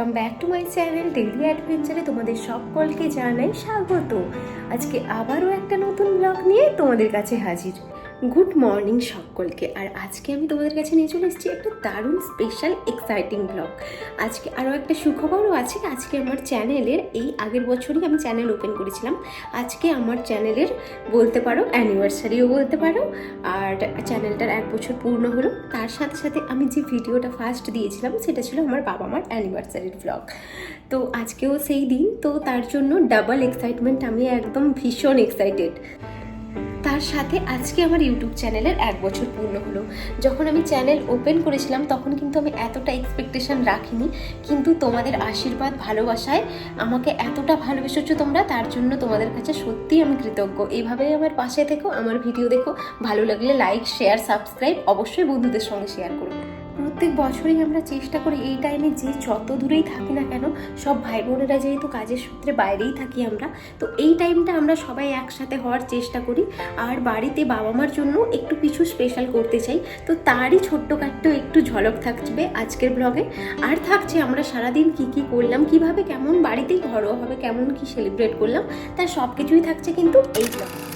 Welcome back to my channel daily অ্যাডভেঞ্চারে তোমাদের সকলকে জানাই স্বাগত। আজকে আবারও একটা নতুন ব্লগ নিয়ে তোমাদের কাছে হাজির। গুড মর্নিং সকলকে। আর আজকে আমি তোমাদের কাছে নিয়ে চলে এসেছি একটা দারুণ স্পেশাল এক্সাইটিং ব্লগ আজকে আরও একটা সুখবরও আছে, আজকে আমার চ্যানেলের এই আগের বছরই আমি চ্যানেল ওপেন করেছিলাম। আজকে আমার চ্যানেলের বলতে পারো অ্যানিভার্সারিও বলতে পারো, আর চ্যানেলটার এক বছর পূর্ণ হলো। তার সাথে সাথে আমি যে ভিডিওটা ফার্স্ট দিয়েছিলাম, সেটা ছিল আমার বাবা মার অ্যানিভার্সারির ব্লগ তো আজকেও সেই দিন, তো তার জন্য ডাবল এক্সাইটমেন্ট আমি একদম ভীষণ এক্সাইটেড তার সাথে আজকে আমার ইউটিউব চ্যানেলের এক বছর পূর্ণ হলো। যখন আমি চ্যানেল ওপেন করেছিলাম, তখন কিন্তু আমি এতটা এক্সপেকটেশন রাখিনি, কিন্তু তোমাদের আশীর্বাদ, ভালোবাসায় আমাকে এতটা ভালোবেসেছো তোমরা, তার জন্য তোমাদের কাছে সত্যিই আমি কৃতজ্ঞ। এইভাবে আমার পাশে থেকো, আমার ভিডিও দেখো। ভালো লাগলে লাইক শেয়ার সাবস্ক্রাইব অবশ্যই বন্ধুদের সঙ্গে শেয়ার করো। প্রত্যেক বছরই আমরা চেষ্টা করি এই টাইমে যে যত দূরেই থাকি না কেন, সব ভাই বোনেরা যেহেতু কাজের সূত্রে বাইরেই থাকি আমরা, তো এই টাইমটা আমরা সবাই একসাথে হওয়ার চেষ্টা করি। আর বাড়িতে বাবা মার জন্য একটু কিছু স্পেশাল করতে চাই, তো তারই ছোট্ট ছোট্টখাট্ট একটু ঝলক থাকবে আজকের ব্লগে আর থাকছে আমরা সারাদিন কি কি করলাম, কীভাবে কেমন বাড়িতেই ঘরোয়াভাবে কেমন কি সেলিব্রেট করলাম, তার সব কিছুই থাকছে কিন্তু এই ব্লগে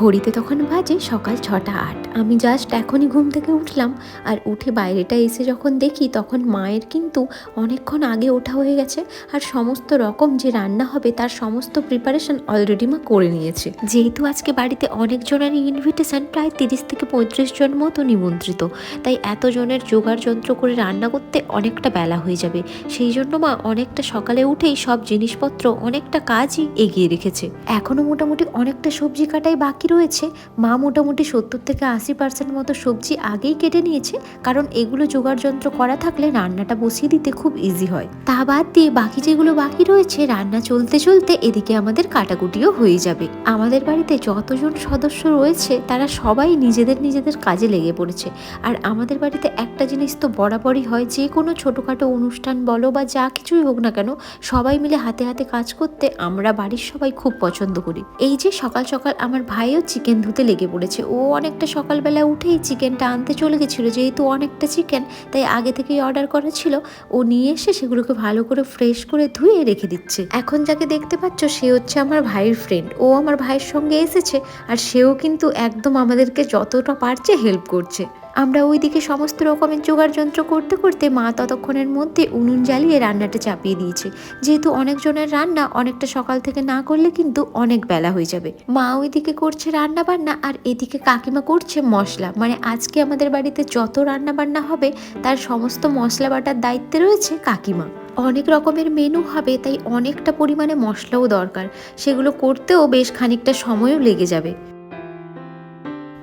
ঘড়িতে তখন বাজে সকাল ছটা আট। আমি জাস্ট এখনই ঘুম থেকে উঠলাম আর উঠে বাইরেটা এসে যখন দেখি তখন মায়ের কিন্তু অনেকক্ষণ আগে ওঠা হয়ে গেছে আর সমস্ত রকম যে রান্না হবে তার সমস্ত প্রিপারেশন অলরেডি মা করে নিয়েছে। যেহেতু আজকে বাড়িতে অনেকজনেরই ইনভিটেশন প্রায় তিরিশ থেকে পঁয়ত্রিশ জন মতো নিমন্ত্রিত। তাই এতজনের জোগাড় যন্ত্র করে রান্না করতে অনেকটা বেলা হয়ে যাবে। সেই জন্য মা অনেকটা সকালে উঠেই সব জিনিসপত্র অনেকটা কাজই এগিয়ে রেখেছে। এখনও মোটামুটি অনেকটা সবজি কাটাই বাকি রয়েছে, মা মোটামুটি সত্তর থেকে আশি পার্সেন্ট মতো সবজি আগেই কেটে নিয়েছে, কারণ এগুলো জোগাড় যন্ত্র করা থাকলে রান্নাটা বসিয়ে দিতে খুব ইজি হয়। তা বাদ দিয়ে বাকি যেগুলো বাকি রয়েছে, রান্না চলতে চলতে এদিকে আমাদের কাটাকুটিও হয়ে যাবে। আমাদের বাড়িতে যতজন সদস্য রয়েছে, তারা সবাই নিজেদের নিজেদের কাজে লেগে পড়েছে। আর আমাদের বাড়িতে একটা জিনিস তো বরাবরই হয়, যে কোনো ছোটোখাটো অনুষ্ঠান বলো বা যা কিছুই হোক না কেন, সবাই মিলে হাতে হাতে কাজ করতে আমরা বাড়ির সবাই খুব পছন্দ করি। এই যে সকাল সকাল আমার ভাইও চিকেন ধুতে লেগে পড়েছে। ও অনেকটা সকালবেলা উঠেই চিকেনটা আনতে চলে গেছিল, যেহেতু অনেকটা চিকেন তাই আগে থেকেই অর্ডার করা ছিল। ও নিয়ে এসে সেগুলোকে ভালো করে ফ্রেশ করে ধুয়ে রেখে দিচ্ছে। এখন যাকে দেখতে পাচ্ছ, সে হচ্ছে আমার ভাইয়ের ফ্রেন্ড ও আমার ভাইয়ের সঙ্গে এসেছে আর সেও কিন্তু একদম আমাদেরকে যতটা পারছে হেল্প করছে। আমরা ওইদিকে সমস্ত রকমের জোগাড় যন্ত্র করতে করতে মা ততক্ষণের মধ্যে উনুন জ্বালিয়ে রান্নাটা চাপিয়ে দিয়েছে। যেহেতু অনেকজনের রান্না অনেকটা সকাল থেকে না করলে কিন্তু অনেক বেলা হয়ে যাবে। মা ওইদিকে করছে রান্না বান্না আর এদিকে কাকিমা করছে মশলা। মানে আজকে আমাদের বাড়িতে যত রান্না বান্না হবে, তার সমস্ত মশলা বাটার দায়িত্বে রয়েছে কাকিমা। অনেক রকমের মেনু হবে, তাই অনেকটা পরিমাণে মশলাও দরকার। সেগুলো করতেও বেশ খানিকটা সময়ও লেগে যাবে।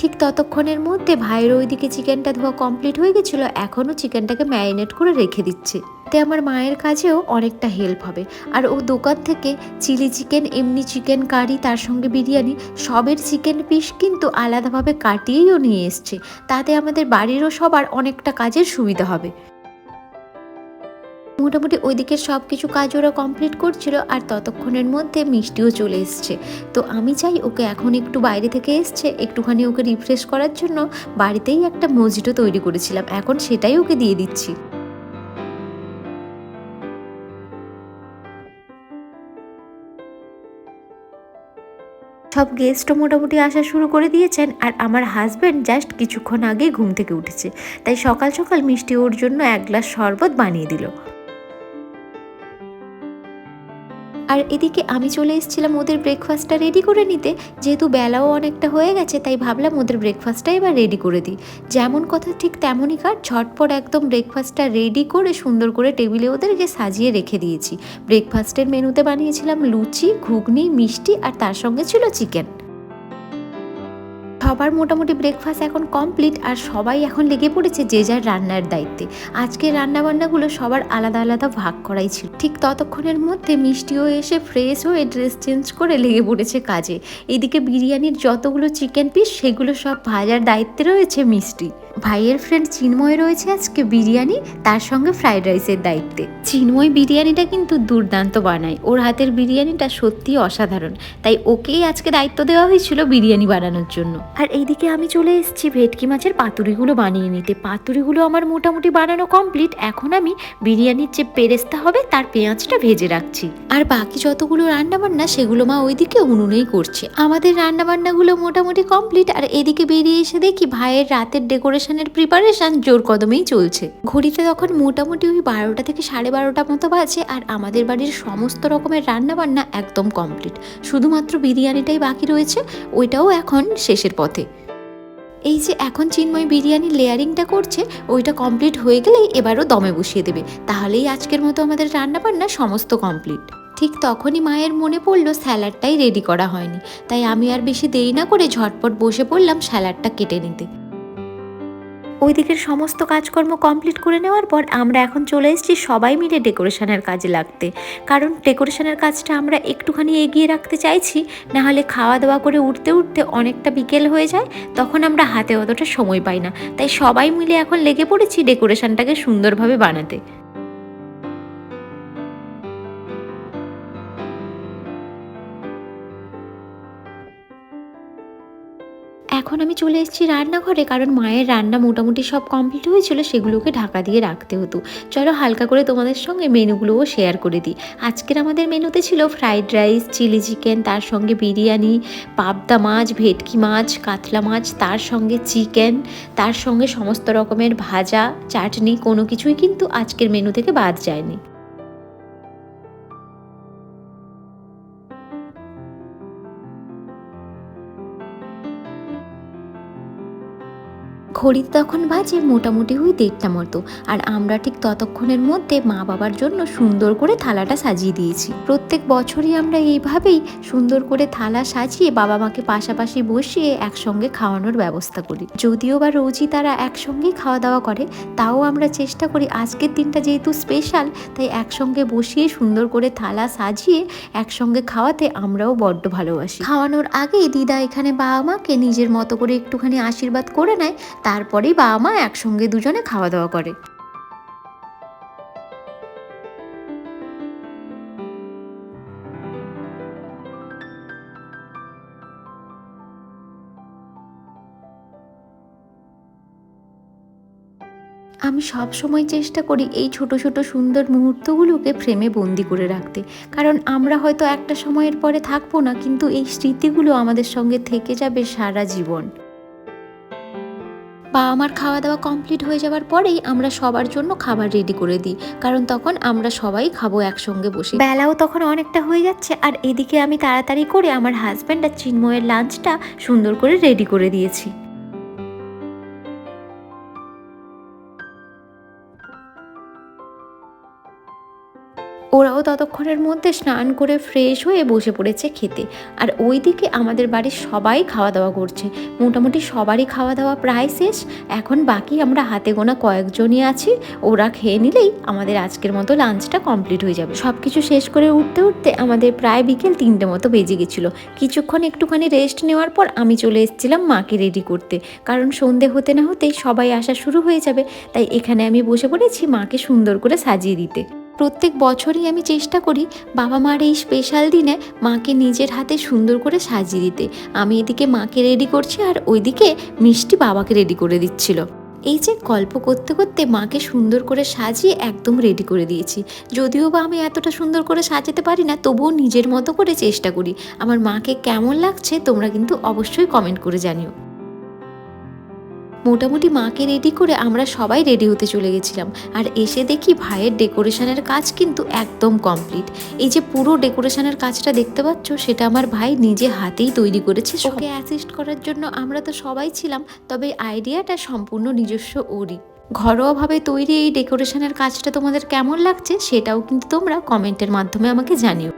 ঠিক ততক্ষণের মধ্যে ভাইয়ের ওইদিকে চিকেনটা ধোয়া কমপ্লিট হয়ে গেছিল, এখনও চিকেনটাকে ম্যারিনেট করে রেখে দিচ্ছে। তে আমার মায়ের কাজেও অনেকটা হেল্প হবে। আর ও দোকান থেকে চিলি চিকেন, এমনি চিকেন কারি, তার সঙ্গে বিরিয়ানি, সবের চিকেন পিস কিন্তু আলাদাভাবে কাটিয়েও নিয়ে এসছে। তাতে আমাদের বাড়িরও সবার অনেকটা কাজের সুবিধা হবে। মোটামুটি ওইদিকে সব কিছু কাজ ওরা কমপ্লিট করছিল আর ততক্ষণের মধ্যে মিষ্টিও চলে এসছে। তো আমি চাই ওকে এখন একটু বাইরে থেকে এসছে, একটুখানি ওকে রিফ্রেশ করার জন্য বাড়িতেই একটা মজিটো তৈরি করেছিলাম। এখন সেটাই ওকে দিয়ে দিচ্ছি। সব গেস্টও মোটামুটি আসা শুরু করে দিয়েছেন আর আমার হাজব্যান্ড জাস্ট কিছুক্ষণ আগে ঘুম থেকে উঠেছে। তাই সকাল সকাল মিষ্টি ওর জন্য এক গ্লাস শরবত বানিয়ে দিল। আর এদিকে আমি চলে এসেছিলাম ওদের ব্রেকফাস্টটা রেডি করে নিতে। যেহেতু বেলাও অনেকটা হয়ে গেছে, তাই ভাবলাম ওদের ব্রেকফাস্টটা এবার রেডি করে দিই। যেমন কথা ঠিক তেমনই কাজ, ঝটপট একদম ব্রেকফাস্টটা রেডি করে সুন্দর করে টেবিলে ওদেরকে সাজিয়ে রেখে দিয়েছি। ব্রেকফাস্টের মেনুতে বানিয়েছিলাম লুচি, ঘুগনি, মিষ্টি আর তার সঙ্গে ছিল চিকেন সবার মোটামুটি ব্রেকফাস্ট এখন কমপ্লিট আর সবাই এখন লেগে পড়েছে যে যার রান্নার দায়িত্বে। আজকে রান্নাবান্নাগুলো সবার আলাদা আলাদা ভাগ করাই ছিল। ঠিক ততক্ষণের মধ্যে মিষ্টিও এসে ফ্রেশ হয়ে ড্রেস চেঞ্জ করে লেগে পড়েছে কাজে। এদিকে বিরিয়ানির যতগুলো চিকেন পিস সেগুলো সব ভাজার দায়িত্বে রয়েছে মিষ্টি। ভাইয়ের ফ্রেন্ড চিন্ময় রয়েছে আজকে বিরিয়ানি, তার সঙ্গে ফ্রাইড রাইসের দায়িত্বে। চিন্ময় বিরিয়ানিটা কিন্তু দুর্দান্ত বানায়। ওর হাতের বিরিয়ানিটা সত্যিই অসাধারণ। তাই ওকেই আজকে দায়িত্ব দেওয়া হয়েছিল বিরিয়ানি বানানোর জন্য। আর এইদিকে আমি চলে এসেছি, ভেটকি মাছের পাতুরিগুলো বানিয়ে নিতে। পাতুরিগুলো আমার মোটামুটি বানানো কমপ্লিট এখন আমি বিরিয়ানির যে পেরেস্তা হবে, তার পেঁয়াজটা ভেজে রাখছি। আর বাকি যতগুলো রান্নাবান্না, সেগুলো মা ওইদিকে উনুনেই করছে। আমাদের রান্নাবান্নাগুলো মোটামুটি কমপ্লিট আর এদিকে বেরিয়ে এসে দেখি ভাইয়ের রাতের ডেকোরেশনের প্রিপারেশন জোর কদমেই চলছে। ঘড়িতে তখন মোটামুটি ওই বারোটা থেকে সাড়ে বারোটা মতো বাজে আর আমাদের বাড়ির সমস্ত রকমের রান্নাবান্না একদম কমপ্লিট শুধুমাত্র বিরিয়ানিটাই বাকি রয়েছে, ওইটাও এখন শেষের পথে। এই যে এখন চিন্ময় বিরিয়ানি লেয়ারিংটা করছে, ওইটা কমপ্লিট হয়ে গেলেই এবারও দমে বসিয়ে দেবে। তাহলেই আজকের মতো আমাদের রান্নাবান্না সমস্ত কমপ্লিট ঠিক তখনই মায়ের মনে পড়ল স্যালাডটাই রেডি করা হয়নি। তাই আমি আর বেশি দেরি না করে ঝটপট বসে পড়লাম স্যালাডটা কেটে নিতে। ওই দিকের সমস্ত কাজকর্ম কমপ্লিট করে নেওয়ার পর আমরা এখন চলে এসেছি সবাই মিলে ডেকোরেশনের কাজে লাগতে। কারণ ডেকোরেশনের কাজটা আমরা একটুখানি এগিয়ে রাখতে চাইছি না হলে খাওয়া দাওয়া করে উঠতে উঠতে অনেকটা বিকেল হয়ে যায়, তখন আমরা হাতে অতটা সময় পাই না। তাই সবাই মিলে এখন লেগে পড়েছি ডেকোরেশনটাকে সুন্দরভাবে বানাতে। এখন আমি চলে এসেছি রান্নাঘরে, কারণ মায়ের রান্না মোটামুটি সব কমপ্লিট হয়েছিল, সেগুলোকে ঢাকা দিয়ে রাখতে হতো। চলো হালকা করে তোমাদের সঙ্গে মেনুগুলোও শেয়ার করে দিই। আজকের আমাদের মেনুতে ছিল ফ্রাইড রাইস চিলি চিকেন তার সঙ্গে বিরিয়ানি, পাবদা মাছ, ভেটকি মাছ, কাতলা মাছ, তার সঙ্গে চিকেন তার সঙ্গে সমস্ত রকমের ভাজা, চাটনি, কোনো কিছুই কিন্তু আজকের মেনু থেকে বাদ যায়নি। ঘড়িতে তখন বাজে মোটামুটি ওই দেড়টা মতো। আর আমরা ঠিক ততক্ষণের মধ্যে মা বাবার জন্য সুন্দর করে থালাটা সাজিয়ে দিয়েছি। প্রত্যেক বছরই আমরা এইভাবেই সুন্দর করে থালা সাজিয়ে বাবা মাকে পাশাপাশি বসিয়ে একসঙ্গে খাওয়ানোর ব্যবস্থা করি। যদিও বা রোজই তারা একসঙ্গেই খাওয়া দাওয়া করে, তাও আমরা চেষ্টা করি আজকের দিনটা যেহেতু স্পেশাল তাই একসঙ্গে বসিয়ে সুন্দর করে থালা সাজিয়ে একসঙ্গে খাওয়াতে আমরাও বড্ড ভালোবাসি। খাওয়ানোর আগেই দিদা এখানে বাবা মাকে নিজের মতো করে একটুখানি আশীর্বাদ করে নেয় তারপরেই বাবা মা একসঙ্গে দুজনে খাওয়া দাওয়া করে। আমি সব সময় চেষ্টা করি এই ছোট ছোট সুন্দর মুহূর্তগুলোকে ফ্রেমে বন্দি করে রাখতে। কারণ আমরা হয়তো একটা সময়ের পরে থাকব না, কিন্তু এই স্মৃতিগুলো আমাদের সঙ্গে থেকে যাবে সারা জীবন। বা আমার খাওয়া দাওয়া কমপ্লিট হয়ে যাওয়ার পরেই আমরা সবার জন্য খাবার রেডি করে দিই। কারণ তখন আমরা সবাই খাব একসঙ্গে বসে। বেলাও তখন অনেকটা হয়ে যাচ্ছে আর এদিকে আমি তাড়াতাড়ি করে আমার হাজব্যান্ড আর চিন্ময়ের লাঞ্চটা সুন্দর করে রেডি করে দিয়েছি। ওরাও ততক্ষণের মধ্যে স্নান করে ফ্রেশ হয়ে বসে পড়েছে খেতে। আর ওইদিকে আমাদের বাড়ির সবাই খাওয়া দাওয়া করছে। মোটামুটি সবারই খাওয়া দাওয়া প্রায় শেষ। এখন বাকি আমরা হাতে গোনা কয়েকজনই আছি। ওরা খেয়ে নিলেই আমাদের আজকের মতো লাঞ্চটা কমপ্লিট হয়ে যাবে। সব কিছু শেষ করে উঠতে উঠতে আমাদের প্রায় বিকেল তিনটে মতো বেজে গেছিল। কিছুক্ষণ একটুখানি রেস্ট নেওয়ার পর আমি চলে এসেছিলাম মাকে রেডি করতে। কারণ সন্ধে হতে না হতেই সবাই আসা শুরু হয়ে যাবে। তাই এখানে আমি বসে পড়েছি মাকে সুন্দর করে সাজিয়ে দিতে। প্রত্যেক বছরই আমি চেষ্টা করি বাবা মার এই স্পেশাল দিনে মাকে নিজের হাতে সুন্দর করে সাজিয়ে দিতে। আমি এদিকে মাকে রেডি করছি আর ওইদিকে মিষ্টি বাবাকে রেডি করে দিচ্ছিল। এই যে গল্প করতে করতে মাকে সুন্দর করে সাজিয়ে একদম রেডি করে দিয়েছি। যদিও বা আমি এতটা সুন্দর করে সাজাতে পারি না, তবুও নিজের মতো করে চেষ্টা করি। আমার মাকে কেমন লাগছে তোমরা কিন্তু অবশ্যই কমেন্ট করে জানিও। মোটামুটি মাকে রেডি করে আমরা সবাই রেডি হতে চলে গেছিলাম। আর এসে দেখি ভাইয়ের ডেকোরেশনের কাজ কিন্তু একদম কমপ্লিট এই যে পুরো ডেকোরেশনের কাজটা দেখতে পাচ্ছ সেটা আমার ভাই নিজে হাতেই তৈরি করেছে। ওকে অ্যাসিস্ট করার জন্য আমরা তো সবাই ছিলাম তবে আইডিয়াটা সম্পূর্ণ নিজস্ব ওরই। ঘরোয়াভাবে তৈরি এই ডেকোরেশনের কাজটা তোমাদের কেমন লাগছে সেটাও কিন্তু তোমরা কমেন্টের মাধ্যমে আমাকে জানিও।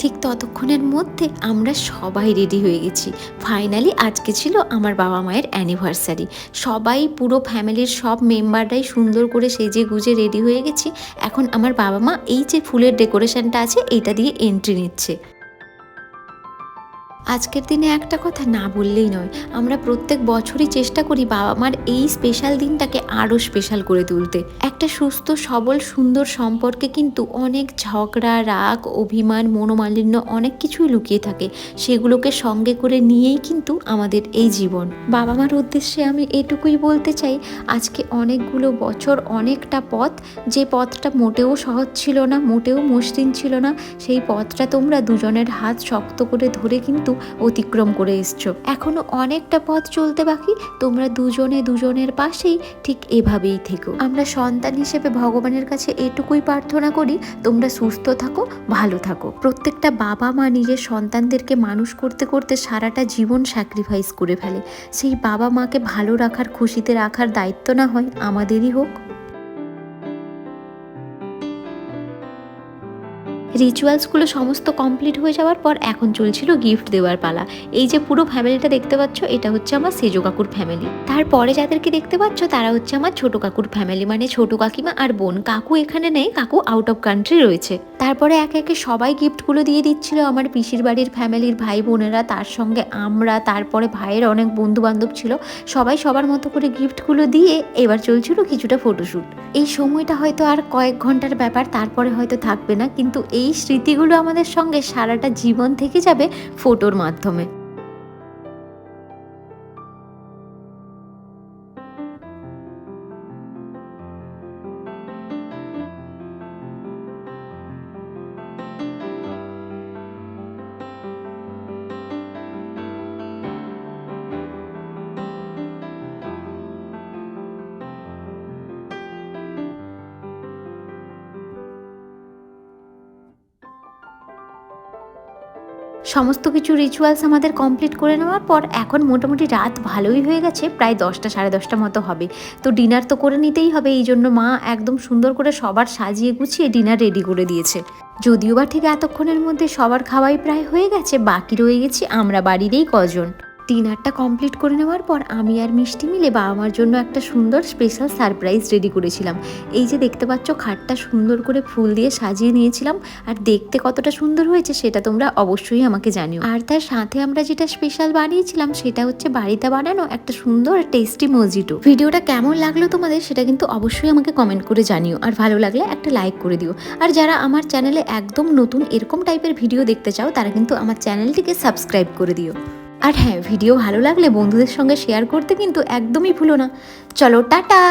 ঠিক ততক্ষণের মধ্যে আমরা সবাই রেডি হয়ে গেছি। ফাইনালি আজকে ছিল আমার বাবা মায়ের অ্যানিভার্সারি সবাই, পুরো ফ্যামিলির সব মেম্বাররাই সুন্দর করে সেজে গুজে রেডি হয়ে গেছি। এখন আমার বাবা মা এই যে ফুলের ডেকোরেশনটা আছে, এইটা দিয়ে এন্ট্রি নিচ্ছে। আজকের দিনে একটা কথা না বললেই নয়। আমরা প্রত্যেক বছরই চেষ্টা করি বাবা মার এই স্পেশাল দিনটাকে আরও স্পেশাল করে তুলতে। একটা সুস্থ, সবল, সুন্দর সম্পর্কে কিন্তু অনেক ঝগড়া, রাগ, অভিমান, মনোমালিন্য অনেক কিছুই লুকিয়ে থাকে। সেগুলোকে সঙ্গে করে নিয়েই কিন্তু আমাদের এই জীবন। বাবা মার উদ্দেশ্যে আমি এটুকুই বলতে চাই, আজকে অনেকগুলো বছর, অনেকটা পথ, যে পথটা মোটেও সহজ ছিল না, মোটেও মসৃণ ছিল না, সেই পথটা তোমরা দুজনের হাত শক্ত করে ধরে কিন্তু অতিক্রম করে এসছো। এখনও অনেকটা পথ চলতে বাকি, তোমরা দুজনে দুজনের পাশেই ঠিক এভাবেই থেকো। আমরা সন্তান হিসেবে ভগবানের কাছে এটুকুই প্রার্থনা করি, তোমরা সুস্থ থাকো, ভালো থাকো। প্রত্যেকটা বাবা মা নিজের সন্তানদেরকে মানুষ করতে করতে সারাটা জীবন স্যাক্রিফাইস করে ফেলে। সেই বাবা মাকে ভালো রাখার, খুশিতে রাখার দায়িত্ব না হয়, আমাদেরই হোক। রিচুয়ালসগুলো সমস্ত কমপ্লিট হয়ে যাওয়ার পর এখন চলছিল গিফট দেওয়ার পালা। এই যে পুরো ফ্যামিলিটা দেখতে পাচ্ছ, এটা হচ্ছে আমার সেজো কাকুর ফ্যামিলি। তারপরে যাদেরকে দেখতে পাচ্ছ, তারা হচ্ছে আমার ছোট কাকুর ফ্যামিলি মানে ছোট কাকিমা আর বোন। কাকু এখানে নেই, কাকু আউট অফ কান্ট্রি রয়েছে। তারপরে একে একে সবাই গিফটগুলো দিয়ে দিচ্ছিল। আমার পিসির বাড়ির ফ্যামিলির ভাই বোনেরা, তার সঙ্গে আমরা, তারপরে ভাইয়ের অনেক বন্ধু বান্ধব ছিল। সবাই সবার মতো করে গিফটগুলো দিয়ে এবার চলছিল কিছুটা ফটোশ্যুট এই সময়টা হয়তো আর কয়েক ঘণ্টার ব্যাপার, তারপরে হয়তো থাকবে না। কিন্তু এই স্মৃতিগুলো আমাদের সঙ্গে সারাটা জীবন থেকে যাবে ফটোর মাধ্যমে। সমস্ত কিছু রিচুয়ালস আমাদের কমপ্লিট করে নেওয়ার পর এখন মোটামুটি রাত ভালোই হয়ে গেছে, প্রায় দশটা, সাড়ে দশটা মতো হবে। তো ডিনার তো করে নিতেই হবে, এই জন্য মা একদম সুন্দর করে সবার সাজিয়ে গুছিয়ে ডিনার রেডি করে দিয়েছে। যদিও বা ঠিক এতক্ষণের মধ্যে সবার খাওয়াই প্রায় হয়ে গেছে, বাকি রয়ে গেছি আমরা বাড়িরই কজন। ডিনারটা কমপ্লিট করে নেওয়ার পর আমি আর মিষ্টি মিলে বাবা মার জন্য একটা সুন্দর স্পেশাল সারপ্রাইজ রেডি করেছিলাম। এই যে দেখতে পাচ্ছ, খাটটা সুন্দর করে ফুল দিয়ে সাজিয়ে নিয়েছিলাম আর দেখতে কতটা সুন্দর হয়েছে সেটা তোমরা অবশ্যই আমাকে জানিও। আর তার সাথে আমরা যেটা স্পেশাল বানিয়েছিলাম সেটা হচ্ছে বাড়িতে বানানো একটা সুন্দর টেস্টি মজিটো ভিডিওটা কেমন লাগল তোমাদের সেটা কিন্তু অবশ্যই আমাকে কমেন্ট করে জানিও আর ভালো লাগলে একটা লাইক করে দিও। আর যারা আমার চ্যানেলে একদম নতুন এরকম টাইপের ভিডিও দেখতে চাও তারা কিন্তু আমার চ্যানেলটিকে সাবস্ক্রাইব করে দিও। আর হ্যাঁ ভিডিও ভালো লাগলে বন্ধুদের সঙ্গে শেয়ার করতে কিন্তু একদমই ভুলো না। চলো, টাটা!